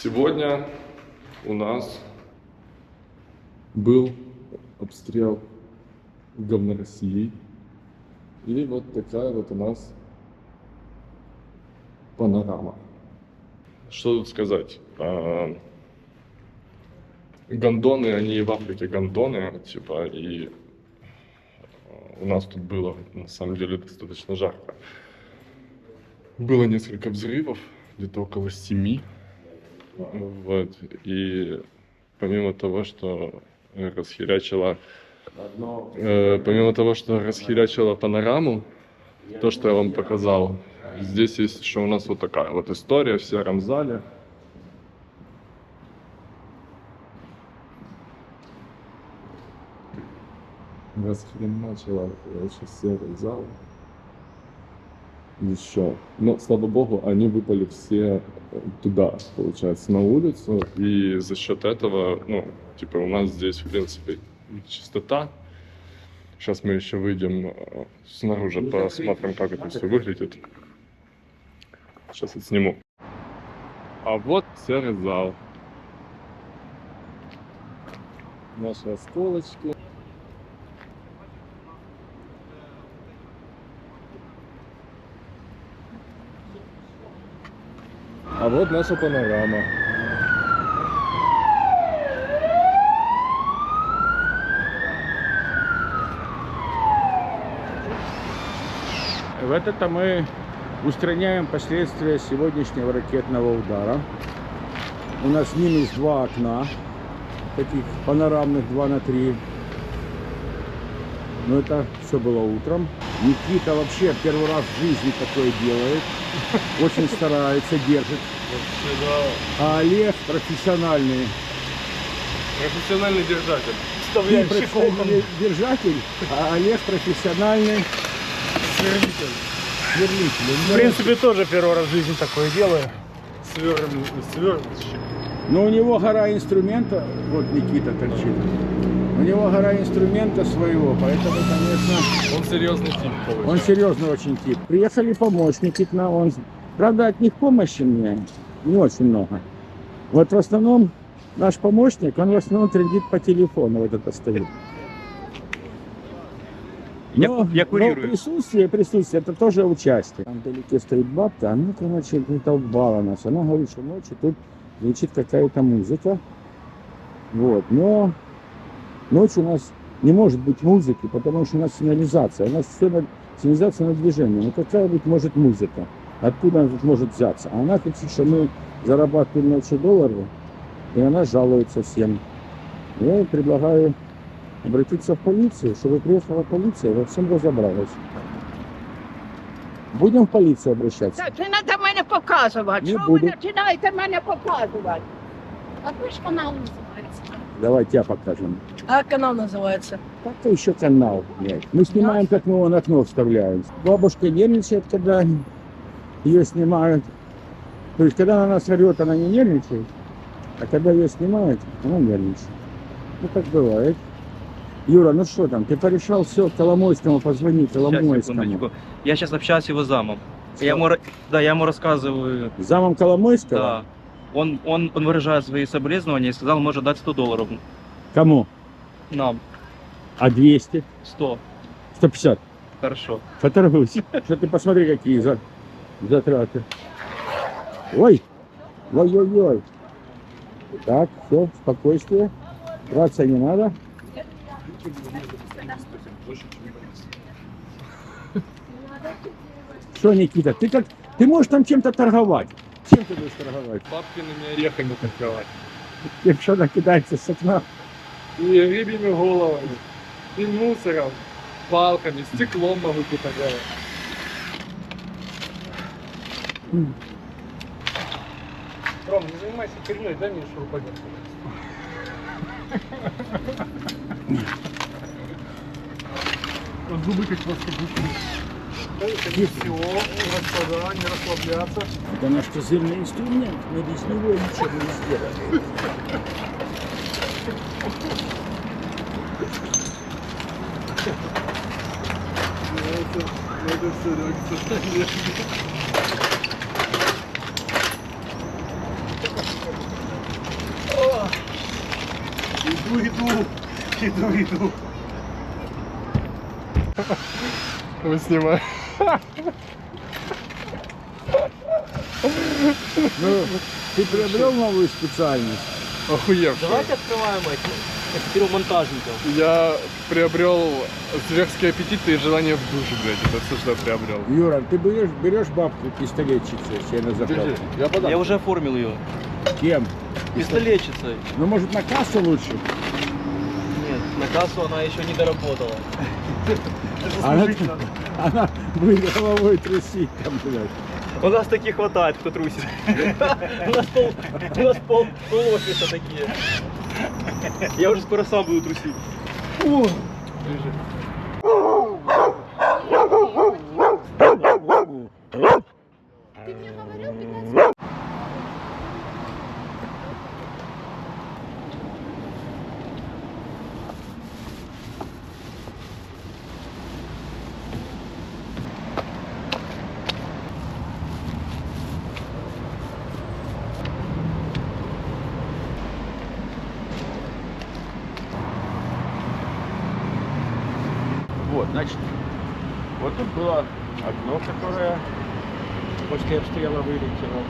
Сегодня у нас был обстрел говно России. И вот такая вот у нас панорама. Что тут сказать? А, Гондоны, они в Африке гондоны, типа, и а, у нас тут было, на самом деле, достаточно жарко. Было несколько взрывов, где-то около семи. Вот. И помимо того, что расхерячила, э, помимо того, что расхерячила панораму, то, что я вам показал, здесь есть еще у нас вот такая вот история в сером зале. Расхреначила, короче, серый зал. Еще. Но, слава богу, они выпали все э, туда, получается, на улицу. И за счет этого, ну, типа, у нас здесь, в принципе, чистота. Сейчас мы еще выйдем э, снаружи, посмотрим, как это все выглядит. Сейчас я сниму. А вот серый зал. Наши осколочки. А вот наша панорама. В это-то мы устраняем последствия сегодняшнего ракетного удара. У нас минус два окна, таких панорамных 2 на 3. Но это все было утром. Никита вообще первый раз в жизни такое делает. Очень старается, держит. А Олег профессиональный. Профессиональный держатель. Ты профессиональный держатель, а Олег профессиональный Сверлитель. сверлитель. В принципе, тоже первый раз в жизни такое делаю. Сверлильщик. Но у него гора инструмента, вот Никита торчит, у него гора инструмента своего, поэтому, конечно, Он серьезный тип, получается. он серьезный очень тип. Приехали помощники к нам, он, правда, от них помощи мне не очень много. Вот в основном наш помощник, он в основном трендит по телефону, вот это стоит. Я- Но, я но курирую. присутствие, присутствие, это тоже участие. Там вдалеке стоит бабка, она, короче, толбала нас. Она говорит, что ночью тут звучит какая-то музыка. Вот, но ночью у нас не может быть музыки, потому что у нас сигнализация. У нас все на, сигнализация на движение. Ну какая быть может музыка? Откуда она тут может взяться? А она кричит, что мы зарабатываем ночью доллары, и она жалуется всем. Я ей предлагаю обратиться в полицию, чтобы приехала полиция и во всем разобралась. Будем в полицию обращаться? Так, не треба мене показувати. Не Що буду. ви починаєте мене показувати? А ви ж канал. Давай тебя покажем. А канал називається? Как-то еще канал. блядь. Мы снимаем, как мы вон окно вставляем. Бабушка нервничает, когда ее снимают. То есть, когда она нас орет, она не нервничает. А когда ее снимают, она нервничает. Ну, так бывает. Юра, ну что там, ты порешал все, Коломойскому позвони, Сейчас, Коломойскому. секундочку. Я сейчас общаюсь с его замом. Я ему, да, я ему рассказываю, Замом Коломойского? да. Он, он, он выражает свои соболезнования и сказал, может дать 100 долларов Кому? нам. А 200? 100. 150? Хорошо. Поторгуйся. Что ты посмотри, какие за... затраты. Ой, ой-ой-ой. Так, все, спокойствие. Драться не надо. Что, Никита, ты как... Ты можешь там чем-то торговать. Чем ты будешь торговать? Бабкиными орехами торговать. Тем, что накидается с окна. И рыбьими головами. И мусором. Палками, стеклом могу торговать. Ром, не занимайся херней, дай мне шуруповерт. Зубы как воскобушки Не все, господа, не расслабляться. Это наш козырный инструмент. Мы без него ничего не сделаем. Ну, это, ну, это все, да, к сожалению. Іду, іду, іду, іду. Вы снимаете. Ну, ты приобрел новую специальность? Охуевший. Давайте відкриваємо ці монтажників. Я приобрел зверский аппетит и желание в душе, блядь. Это все, что я приобрел. Юра, ты берешь, берешь бабку пистолетчицу себе на заправку? я подам. Я вже оформив її. Кем? Пістолетчицей. Ну, может, на кассу лучше? Нет, на кассу она еще не доработала. Она, она будет головой трясить там, блядь. У нас таких хватает, кто трусит. У нас пол, у нас пол, пол офиса такие. Я уже скоро сам буду трусить. Ты значит, вот тут было окно, которое после обстрела вылетело.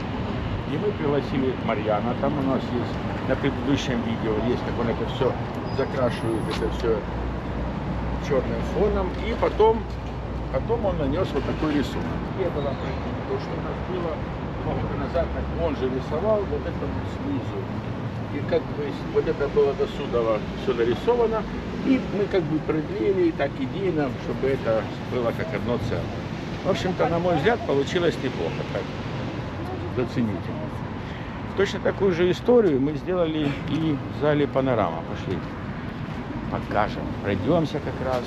И мы пригласили Марьяна, там у нас есть, на предыдущем видео есть, как он это все закрашивает, это все черным фоном. И потом, потом он нанес вот такой рисунок. Не было то, что у нас было года назад, он же рисовал, вот это вот снизу. И как бы вот это было до Судова все нарисовано. И мы как бы продлили так идейно, чтобы это было как одно целое. В общем-то, на мой взгляд, получилось неплохо. Так, зацените. Точно такую же историю мы сделали и в зале «Панорама». Пошли, покажем, пройдемся как раз.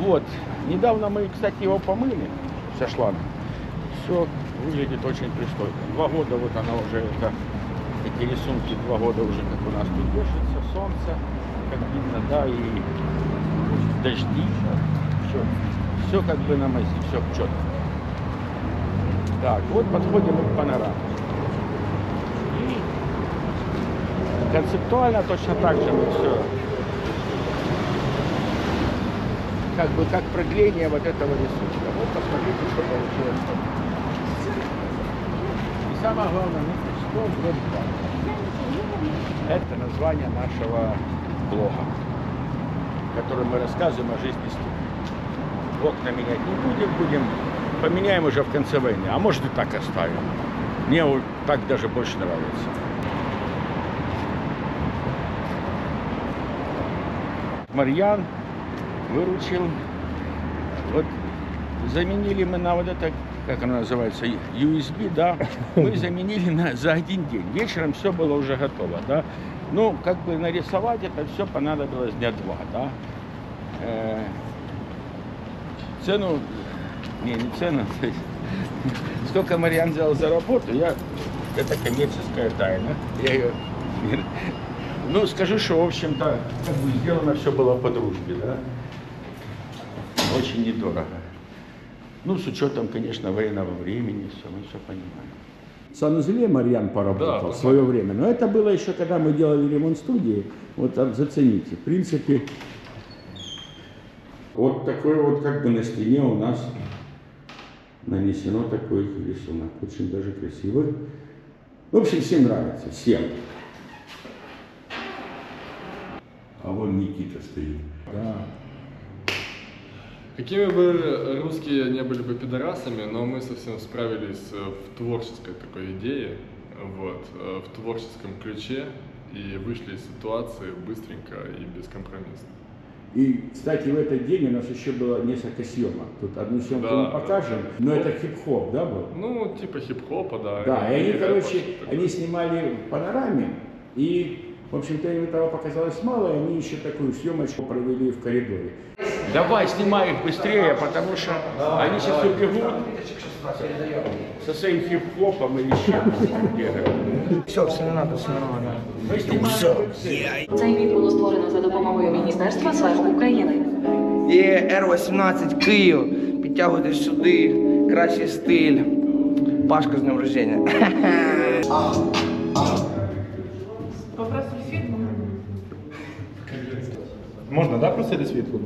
Вот, недавно мы, кстати, его помыли со шлангом. Все выглядит очень пристойно. Два года вот она уже, это, рисунки два года уже как у нас тут держится, солнце, как видно, да, и дожди, все, все как бы на мази, все четко. Так, вот подходим к панораме. Концептуально точно так же мы все как бы как продление вот этого рисунка. Вот посмотрите, что получилось. И самое главное, ну, 100 год Это название нашего блога, в котором мы рассказываем о жизни студии. Окна менять не будем, будем поменяем уже в конце войны, а может и так оставим. Мне так даже больше нравится. Марьян выручил. Вот заменили мы на вот это, как оно называется, USB, да, мы заменили на, за один день. Вечером все было уже готово, да. Ну, как бы нарисовать это все понадобилось дня два, да. Э, цену, не, не цену, сколько Марьян взял за работу, я, это коммерческая тайна, я ее, ну, скажу, что, в общем-то, как бы сделано все было по дружбе, да очень недорого. Ну, с учетом, конечно, военного времени, все, мы все понимаем. В санузле Марьян поработал Да, в свое время, но это было еще, когда мы делали ремонт студии. Вот там зацените. В принципе, вот такой вот как бы на стене у нас нанесено такой рисунок. Очень даже красивый. В общем, всем нравится, всем. А вон Никита стоит. Да. Какими бы русские не были бы пидорасами, но мы совсем справились э, в творческой такой идее, вот, э, в творческом ключе и вышли из ситуации быстренько и бескомпромиссно. И, кстати, в этот день у нас еще было несколько съемок. Тут одну съемку Да, мы покажем, но это хип-хоп, да, был? Ну, типа хип-хопа, да. Да, и они, рэпа, короче, они снимали в панораме, и, в общем-то, им этого показалось мало, и они еще такую съемочку провели в коридоре. Давай, снимай их быстрее, потому что они сейчас убегут со своим хип-хопом или чем. Все, все не надо, все нормально. Мы снимаем. Цей міт було створено за допомогою Міністерства сфер України. Є Р-18 Київ. Підтягуйтесь сюди. Кращий стиль. Пашка з днем рождения. Можна, да, просити світло?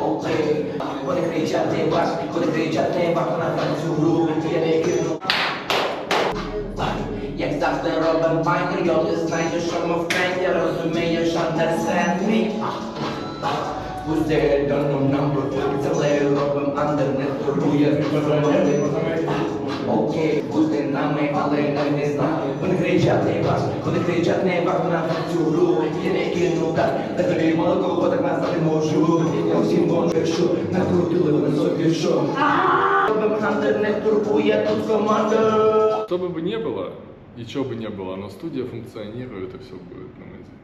Окей, вони кричать не ваш, вони кричать не ваш, на танцю гру, я не кину. Як завжди робим байкер, йо, ти знаєш, що ми в тренді, розумієш, understand me. Пусти до number, землею робим андер, не турбує, Окей, пусти нами, але не не знаю. Вони кричать не ваш, вони кричать не ваш, на цю гру, я не кину так, та тобі молоко, бо так назвати можу. Я всім вон що, накрутили вони собі що. Робим андер, не турбує, тут команда. Что бы бы не было, и чего бы не было, но студия функционирует, и все будет на мызе.